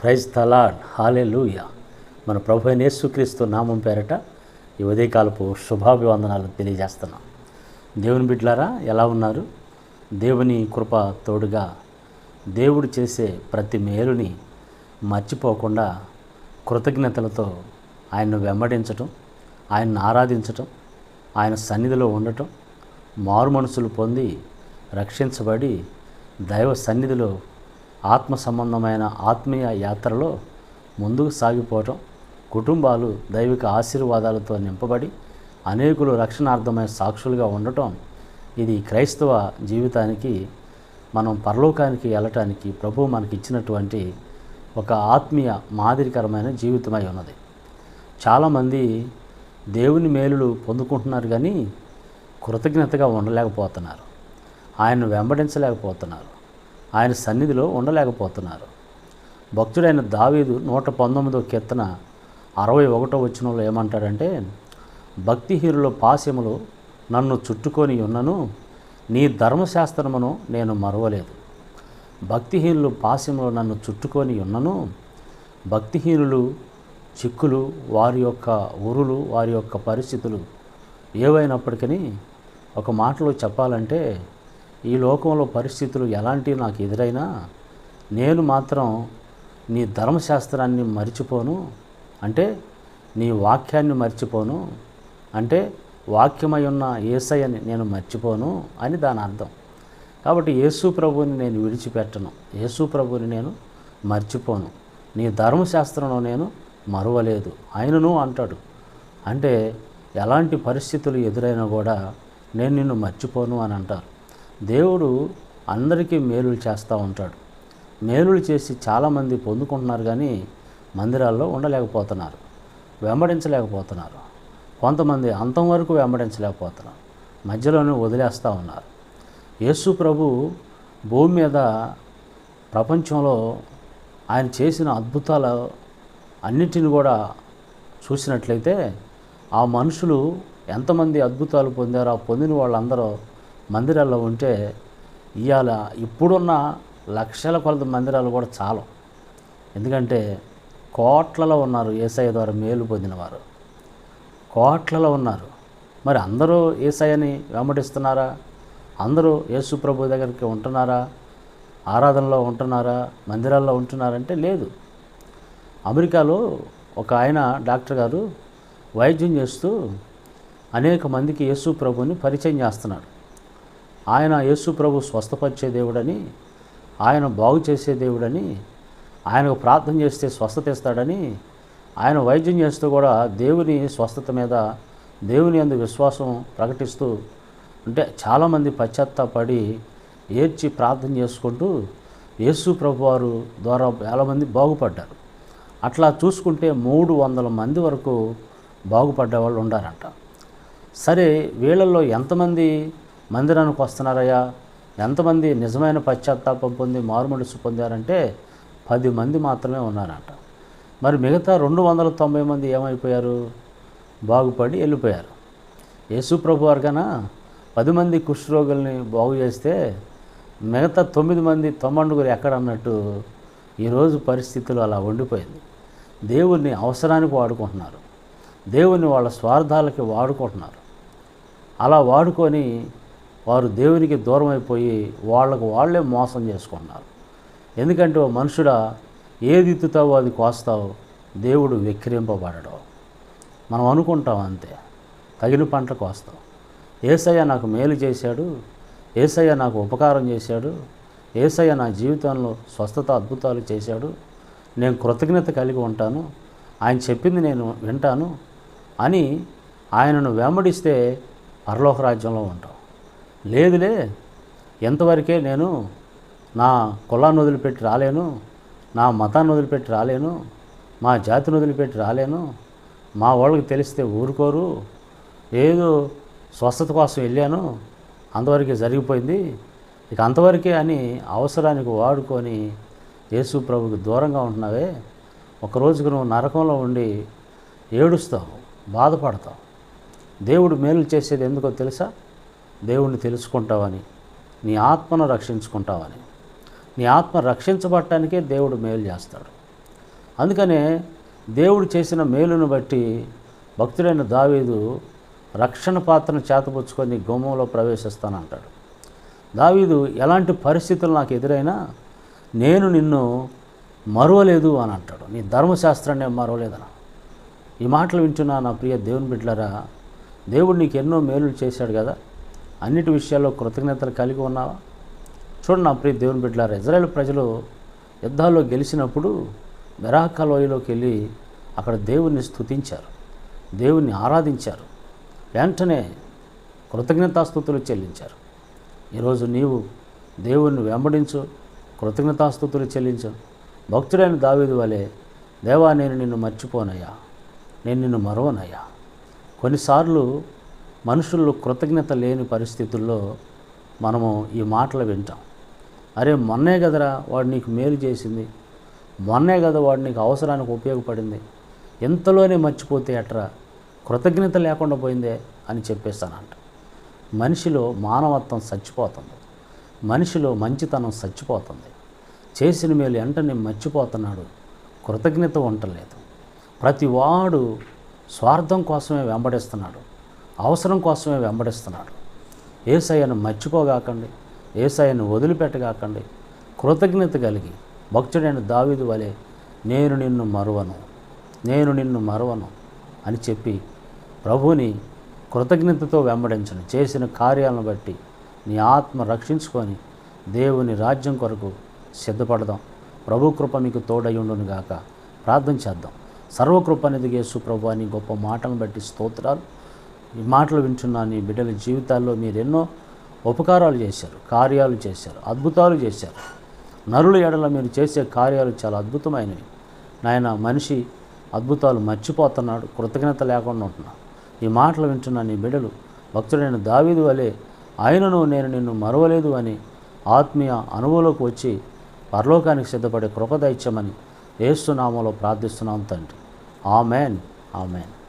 Praise తలాడ్ హాలే లూయ మన ప్రభు అయిన యేసుక్రీస్తు నామం పేరట ఈ ఉదయకాలపు శుభాభివందనాలు తెలియజేస్తున్నాం. దేవుని బిడ్లారా ఎలా ఉన్నారు? దేవుని కృప తోడుగా దేవుడు చేసే ప్రతి మేలుని మర్చిపోకుండా కృతజ్ఞతలతో ఆయన్ను వెంబడించటం ఆయన్ను ఆరాధించటం ఆయన సన్నిధిలో ఉండటం మారు మనసులు పొంది రక్షించబడి దైవ సన్నిధిలో ఆత్మ సంబంధమైన ఆత్మీయ యాత్రలో ముందుకు సాగిపోవటం కుటుంబాలు దైవిక ఆశీర్వాదాలతో నింపబడి అనేకులు రక్షణార్థమైన సాక్షులుగా ఉండటం ఇది క్రైస్తవ జీవితానికి మనం పరలోకానికి వెళ్ళటానికి ప్రభు మనకి ఇచ్చినటువంటి ఒక ఆత్మీయ మాదిరికరమైన జీవితమై ఉన్నది. చాలామంది దేవుని మేలులు పొందుకుంటున్నారు కానీ కృతజ్ఞతగా ఉండలేకపోతున్నారు. ఆయన్ను వెంబడించలేకపోతున్నారు. ఆయన సన్నిధిలో ఉండలేకపోతున్నారు. భక్తుడైన దావీదు నూట పంతొమ్మిదో కీర్తన అరవై ఒకటో వచ్చినంలో ఏమంటాడంటే భక్తిహీరుల పాశములు నన్ను చుట్టుకొని ఉన్నను నీ ధర్మశాస్త్రమును నేను మరవలేదు. భక్తిహీనులు పాశములు నన్ను చుట్టుకొని ఉన్నను భక్తిహీనులు చిక్కులు వారి యొక్క ఉరులు వారి యొక్క పరిస్థితులు ఏవైనప్పటికీ ఒక మాటలో చెప్పాలంటే ఈ లోకంలో పరిస్థితులు ఎలాంటివి నాకు ఎదురైనా నేను మాత్రం నీ ధర్మశాస్త్రాన్ని మర్చిపోను. అంటే నీ వాక్యాన్ని మర్చిపోను. అంటే వాక్యమై ఉన్న ఏసయ్యని నేను మర్చిపోను అని దాని అర్థం. కాబట్టి యేసు ప్రభువుని నేను విడిచిపెట్టను. యేసు ప్రభువుని నేను మర్చిపోను. నీ ధర్మశాస్త్రంలో నేను మరువలేదు. ఆయనను అంటాడు. అంటే ఎలాంటి పరిస్థితులు ఎదురైనా కూడా నేను నిన్ను మర్చిపోను అని అంటారు. దేవుడు అందరికీ మేలులు చేస్తూ ఉంటాడు. మేలులు చేసి చాలామంది పొందుకుంటున్నారు కానీ మందిరాల్లో ఉండలేకపోతున్నారు. వెంబడించలేకపోతున్నారు. కొంతమంది అంతం వరకు వెంబడించలేకపోతున్నారు. మధ్యలోనే వదిలేస్తూ ఉన్నారు. యేసు ప్రభు భూమి మీద ప్రపంచంలో ఆయన చేసిన అద్భుతాలు అన్నిటిని కూడా చూసినట్లయితే ఆ మనుషులు ఎంతమంది అద్భుతాలు పొందారో ఆ పొందిన వాళ్ళందరూ మందిరాల్లో ఉంటే ఇవాళ ఇప్పుడున్న లక్షల కొలది మందిరాలు కూడా చాలు. ఎందుకంటే కోట్లలో ఉన్నారు ఏసఐ ద్వారా మేలు పొందినవారు కోట్లలో ఉన్నారు. మరి అందరూ ఏసఐని వెంబడిస్తున్నారా? అందరూ యేసు ప్రభు దగ్గరికి ఉంటున్నారా? ఆరాధనలో ఉంటున్నారా? మందిరాల్లో ఉంటున్నారంటే లేదు. అమెరికాలో ఒక ఆయన డాక్టర్ గారు వైద్యం చేస్తూ అనేక మందికి యేసు ప్రభుని పరిచయం చేస్తున్నాడు. ఆయన యేసు ప్రభు స్వస్థపరిచే దేవుడని ఆయన బాగు చేసే దేవుడని ఆయనకు ప్రార్థన చేస్తే స్వస్థత ఇస్తాడని ఆయన వైద్యం చేస్తూ కూడా దేవుని స్వస్థత మీద దేవుని అందు విశ్వాసం ప్రకటిస్తూ అంటే చాలామంది పశ్చాత్తాపడి ఏడ్చి ప్రార్థన చేసుకుంటూ యేసు ప్రభు వారు ద్వారా చాలామంది బాగుపడ్డారు. అట్లా చూసుకుంటే మూడు వందల మంది వరకు బాగుపడ్డ వాళ్ళు ఉండారంట. సరే వీళ్ళల్లో ఎంతమంది మందిరానికి వస్తున్నారయ్యా. ఎంతమంది నిజమైన పశ్చాత్తాపం పొంది మారుమనసు పొందారంటే పది మంది మాత్రమే ఉన్నారంట. మరి మిగతా రెండు వందల తొంభై మంది ఏమైపోయారు? బాగుపడి వెళ్ళిపోయారు. యేసు ప్రభు వారికైనా పది మంది కుష్ఠరోగుల్ని బాగు చేస్తే మిగతా తొమ్మిది మంది తొమ్మండుగురు ఎక్కడన్నట్టు ఈరోజు పరిస్థితులు అలా ఉండిపోయింది. దేవుణ్ణి అవసరానికి వాడుకుంటున్నారు. దేవుణ్ణి వాళ్ళ స్వార్థాలకి వాడుకుంటున్నారు. అలా వాడుకొని వారు దేవునికి దూరం అయిపోయి వాళ్ళకు వాళ్ళే మోసం చేసుకున్నారు. ఎందుకంటే ఓ మనుషుడా ఏది ఇత్తుతావో అది కోస్తావు దేవుడు విక్రింపబడడం మనం అనుకుంటాం అంతే. తగిన పంట కోస్తాం. ఏసయ్య నాకు మేలు చేశాడు ఏసయ్య నాకు ఉపకారం చేశాడు ఏసయ్య నా జీవితంలో స్వస్థత అద్భుతాలు చేశాడు నేను కృతజ్ఞత కలిగి ఉంటాను ఆయన చెప్పింది నేను వింటాను అని ఆయనను వెంబడిస్తే పరలోక రాజ్యంలో ఉంటాం. లేదులే ఎంతవరకే నేను నా కులాన్ని వదిలిపెట్టి రాలేను నా మతాన్ని వదిలిపెట్టి రాలేను మా జాతిని వదిలిపెట్టి రాలేను మా వాళ్ళకి తెలిస్తే ఊరుకోరు ఏదో స్వస్థత కోసం వెళ్ళాను అంతవరకే జరిగిపోయింది. ఇక అంతవరకే అని అవసరానికి వాడుకొని యేసు ప్రభుకి దూరంగా ఉంటున్నావే ఒకరోజుకు నువ్వు నరకంలో ఉండి ఏడుస్తావు బాధపడతావు. దేవుడు మేలు చేసేది ఎందుకో తెలుసా? దేవుణ్ణి తెలుసుకుంటావని నీ ఆత్మను రక్షించుకుంటావని. నీ ఆత్మ రక్షించబడటానికే దేవుడు మేలు చేస్తాడు. అందుకనే దేవుడు చేసిన మేలును బట్టి భక్తుడైన దావీదు రక్షణ పాత్రను చేతపుచ్చుకొని గుమ్మంలో ప్రవేశిస్తానంటాడు. దావీదు ఎలాంటి పరిస్థితులు నాకు ఎదురైనా నేను నిన్ను మరువలేదు అని అంటాడు. నీ ధర్మశాస్త్రాన్ని నేను మరవలేదన? ఈ మాటలు వింటున్నా నా ప్రియ దేవుని బిడ్డలరా దేవుడు నీకు ఎన్నో మేలులు చేశాడు కదా. అన్నిటి విషయాల్లో కృతజ్ఞతలు కలిగి ఉన్నావా? చూడండి నా ప్రియ దేవుని బిడ్డలారా ఇజ్రాయెల్ ప్రజలు యుద్ధాల్లో గెలిచినప్పుడు మెరాకా లోయలోకి వెళ్ళి అక్కడ దేవుణ్ణి స్థుతించారు దేవుణ్ణి ఆరాధించారు వెంటనే కృతజ్ఞతాస్థుతులు చెల్లించారు. ఈరోజు నీవు దేవుణ్ణి వెంబడించు కృతజ్ఞతాస్థుతులు చెల్లించు. భక్తుడైన దావీదు వలె దేవా నేను నిన్ను మర్చిపోనయ్యా నేను నిన్ను మరవనయ్యా. కొన్నిసార్లు మనుషుల్లో కృతజ్ఞత లేని పరిస్థితుల్లో మనము ఈ మాటలు వింటాం. అరే మొన్నే కదరా వాడు నీకు మేలు చేసింది. మొన్నే కదా వాడు నీకు అవసరానికి ఉపయోగపడింది. ఎంతలోనే మర్చిపోతే ఎట్రా? కృతజ్ఞత లేకుండా పోయిందే అని చెప్పేస్తానంట. మనిషిలో మానవత్వం చచ్చిపోతుంది. మనిషిలో మంచితనం చచ్చిపోతుంది. చేసిన మేలు వెంటనే మర్చిపోతున్నాడు. కృతజ్ఞత ఉండలేదు. ప్రతి వాడు స్వార్థం కోసమే వెంబడిస్తున్నాడు. అవసరం కోసమే వెంబడిస్తున్నాడు ఏసయ్యను మర్చిపోగాకండి ఏసయ్యను వదిలిపెట్టగాకండి. కృతజ్ఞత కలిగి భక్తుడైన దావీదు వలె నేను నిన్ను మరువను నేను నిన్ను మరువను అని చెప్పి ప్రభువుని కృతజ్ఞతతో వెంబడించను. చేసిన కార్యాలను బట్టి నీ ఆత్మ రక్షించుకొని దేవుని రాజ్యం కొరకు సిద్ధపడదాం. ప్రభు కృప మీకు తోడయుండును గాక. ప్రార్థన చేద్దాం. సర్వకృప అనేది ప్రభు అని గొప్ప మాటలను బట్టి స్తోత్రాలు. ఈ మాటలు వింటున్న నీ బిడ్డల జీవితాల్లో మీరు ఎన్నో ఉపకారాలు చేశారు కార్యాలు చేశారు అద్భుతాలు చేశారు. నరుల ఎడల మీరు చేసే కార్యాలు చాలా అద్భుతమైనవి. నాయన మనిషి అద్భుతాలు మర్చిపోతున్నాడు కృతజ్ఞత లేకుండా ఉంటున్నాడు. ఈ మాటలు వింటున్న నీ బిడ్డలు భక్తుడైన దావీదు వలె ఆయనను నేను నిన్ను మరవలేదు అని ఆత్మీయ అనుభవంలోకి వచ్చి పరలోకానికి సిద్ధపడే కృపదైత్యమని ఏసునామంలో ప్రార్థిస్తున్నాం తండ్రి. ఆమెన్. ఆమెన్.